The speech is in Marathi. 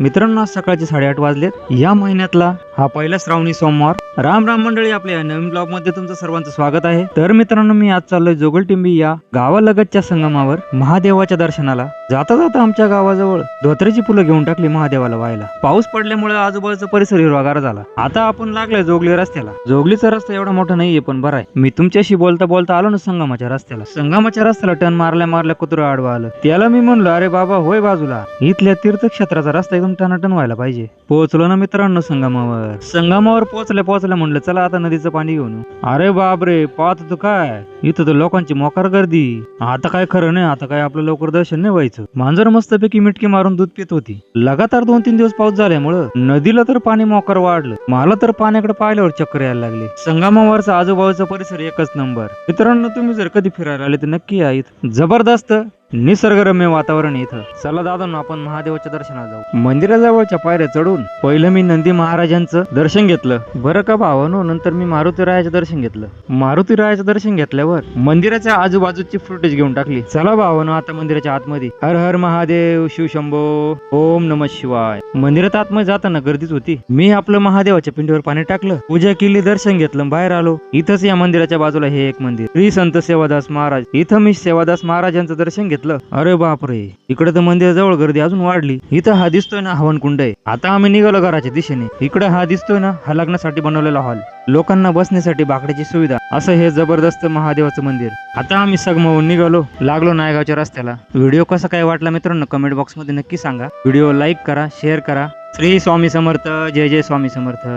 मित्रांनो आज सकाळचे साडेआठ वाजलेत. या महिन्यातला हा पहिला श्रावणी सोमवार. राम राम मंडळी आपल्या नवीन ब्लॉगमध्ये तुमचं सर्वांचं स्वागत आहे. तर मित्रांनो मी आज चाललोय जोगलटिंबी या गावालगतच्या संगमावर महादेवाच्या दर्शनाला. जाता जाता आमच्या गावाजवळ धोत्र्याची फुलं घेऊन टाकली महादेवाला व्हायला. पाऊस पडल्यामुळे आजूबाजूचा परिसर हिरवागार झाला. आता आपण लागलोय जोगली रस्त्याला. जोगलीचा रस्ता एवढा मोठा नाहीये पण बराय आहे. मी तुमच्याशी बोलता बोलता आलो ना संगमाच्या रस्त्याला. संगमाच्या रस्त्याला टन मारल्या मारल्या कुत्र आडवा आलं. त्याला मी म्हणलो अरे बाबा होय बाजूला. इथल्या तीर्थक्षेत्राचा रस्ता एकदम टनाटन व्हायला पाहिजे. पोहोचलो ना मित्रांनो संगमावर. संगमावर पोहोचल्या पोहोचल्या म्हणलं चला आता नदीचं पाणी घेऊन येऊ. अरे बापरे पाहत तू काय? इथं तर लोकांची मोकार गर्दी. आता काय खरं नाही आता काय आपलं लवकर दर्शन नाही व्हायचं. मांजर मस्तपैकी मिटकी मारून दूध पित होती. लगातार दोन तीन दिवस पाऊस झाल्यामुळं नदीला तर पाणी मोकार वाढलं. मला तर पाण्याकडे पाहिल्यावर चक्कर यायला लागले. संगमावरचा आजूबाजूचा परिसर एकच नंबर. मित्रांनो तुम्ही जर कधी फिरायला आले तर नक्की या इथं. जबरदस्त. निसर्गरम्य वातावरण इथं. चला दादा आपण महादेवाच्या दर्शनाला जाऊ. मंदिराजवळच्या पायऱ्या चढून पहिलं मी नंदी महाराजांचं दर्शन घेतलं. बरं का भावानो नंतर मी मारुती रायाचं दर्शन घेतलं. मारुती रायाचं दर्शन घेतल्यावर मंदिराच्या आजूबाजूची फुटेज घेऊन टाकली. चला भावानो आता मंदिराच्या आतमध्ये. हर हर महादेव शिव शंभो ओम नम शिवाय. मंदिरात आतमध्ये जाताना गर्दीच होती. मी आपलं महादेवाच्या पिंडीवर पाणी टाकलं. पूजा केली दर्शन घेतलं बाहेर आलो. इथंच या मंदिराच्या बाजूला हे एक मंदिर. श्री संत सेवादास महाराज. इथं मी सेवादास महाराजांचं दर्शन घेतलं. अरे बापरे इकडे तर मंदिराजवळ गर्दी अजून वाढली. इथं हा दिसतोय ना हवन कुंड आहे. आता आम्ही निघालो घराच्या दिशेने. इकडे हा दिसतोय ना हा लग्नासाठी बनवलेला हॉल. लोकांना बसण्यासाठी बाकड्याची सुविधा. असं हे जबरदस्त महादेवाचं मंदिर. आता आम्ही सगमवून निघालो. लागलो नायगावच्या रस्त्याला. व्हिडिओ कसा काय वाटला मित्रांनो कमेंट बॉक्समध्ये नक्की सांगा. व्हिडिओ लाईक करा शेअर करा. श्री स्वामी समर्थ. जय जय स्वामी समर्थ.